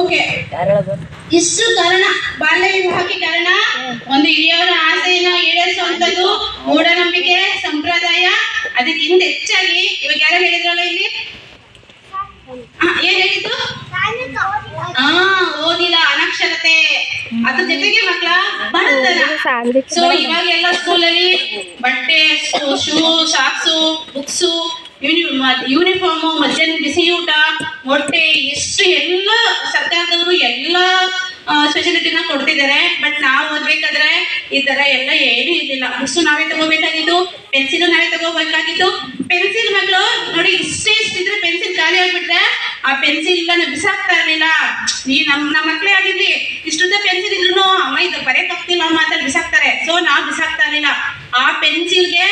Okay ಇಷ್ಟು ಕಾರಣ ಬಾಲ್ಯ ವಿವಾಹಕ್ಕೆ ಕಾರಣ. ಒಂದು ಹಿರಿಯವರ ಆಸೆಯನ್ನು ಈಡೇರಿಸುವಂತದ್ದು ಮೂಢನಂಬಿಕೆ, ಸಂಪ್ರದಾಯ. ಅದಕ್ಕಿಂತ ಹೆಚ್ಚಾಗಿ ಇವಾಗ ಯಾರು ಹೇಳಿದ್ರಲ್ಲ ಇಲ್ಲಿ? ಏನ್ ಹೇಳಿದ್ದು? ಹಾ, ಓದಿಲ್ಲ, ಅನಕ್ಷರತೆ. ಅದ್ರ ಜೊತೆಗೆ ಮಕ್ಕಳ ಬಡತನ. ಸೊ ಇವಾಗ ಎಲ್ಲ ಸ್ಕೂಲಲ್ಲಿ ಬಟ್ಟೆ ಶೂ ಸಾಕ್ಸು ಬುಕ್ಸು ಯೂನಿಫಾರ್ಮು ಮಧ್ಯಾಹ್ನ ಬಿಸಿ ಊಟ ಮೊಟ್ಟೆ, ಎಷ್ಟು ಎಲ್ಲ ಸ್ಪೆಷಾಲಿಟಿನ ಕೊಡ್ತಿದ್ದಾರೆ ಬಟ್ ನಾವು ಓದ್ಬೇಕಾದ್ರೆ ಈ ತರ ಎಲ್ಲ ಏನೂ ಇರ್ಲಿಲ್ಲ. ಬುಕ್ಸು ನಾವೇ ತಗೋಬೇಕಾಗಿತ್ತು ಪೆನ್ಸಿಲ್ ನಾವೇ ತಗೋಬೇಕಾಗಿತ್ತು. ಪೆನ್ಸಿಲ್ ಮಕ್ಕಳು ನೋಡಿ ಇಷ್ಟೇ ಇಷ್ಟಿದ್ರೆ ಪೆನ್ಸಿಲ್ ಖಾಲಿ ಆಗ್ಬಿಟ್ರೆ ಆ ಪೆನ್ಸಿಲ್ ನಾನು ಬಿಸಾಕ್ತಾ ಇರ್ಲಿಲ್ಲ. ಈ ನಮ್ ನಮ್ಮ ಮಕ್ಕಳೇ ಆಗಿರ್ಲಿ ಇಷ್ಟುದ್ದ ಪೆನ್ಸಿಲ್ ಇದ್ರು ಅಮ್ಮ ಇದು ಬರೆಯಕ್ ಆಗ್ತಿಲ್ಲ ಅಮ್ಮ ಅಂತ ಬಿಸಾಕ್ತಾರೆ. ಸೊ ನಾವು ಬಿಸಾಕ್ತಾ ಇರ್ಲಿಲ್ಲ. ಆ ಪೆನ್ಸಿಲ್ಗೆ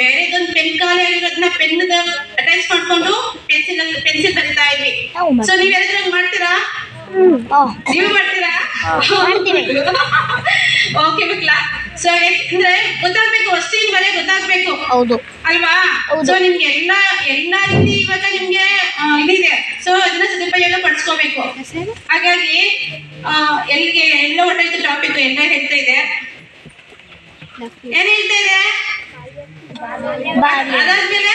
ಬೇರೆದೊಂದು ಪೆನ್ ಖಾಲಿ ಆಗಿರೋದನ್ನ ಪೆನ್ ಅಟ್ಯಾಚ್ ಮಾಡ್ಕೊಂಡು ಪೆನ್ಸಿಲ್ ಪೆನ್ಸಿಲ್ ಬರಿತಾ ಇದ್ವಿ. ಸೊ ನೀವ್ ಹಂಗ್ ಮಾಡ್ತೀರಾ? ನೀವು ಮಾಡ್ತೀರಾ. ಓಕೆ ಮಕ್ಳಾ ಸೊ ಅಂದ್ರೆ ಗೊತ್ತಾಗ್ಬೇಕು ವಸ್ತುವಿನ ಬೆಲೆ ಗೊತ್ತಾಗ್ಬೇಕು. ಹೌದು. ಅಲ್ವಾ. ಸೊ ನಿಮ್ಗೆ ಎಲ್ಲ ಎಲ್ಲಾ ರೀತಿ ಇವಾಗ ನಿಮ್ಗೆ ಇದಿದೆ. ಸೊ ಅದನ್ನ ಸದುಪಯೋಗ ಪಡಿಸ್ಕೋಬೇಕು. ಹಾಗಾಗಿ ಎಲ್ಲಿಗೆ ಎಲ್ಲ ಹೊಟ್ಟೈತೆ ಟಾಪಿಕ್ ಎಲ್ಲ ಹೇಳ್ತಾ ಇದೆ. ಏನ್ ಹೇಳ್ತಾ ಇದೆ? ಅದಾದ್ಮೇಲೆ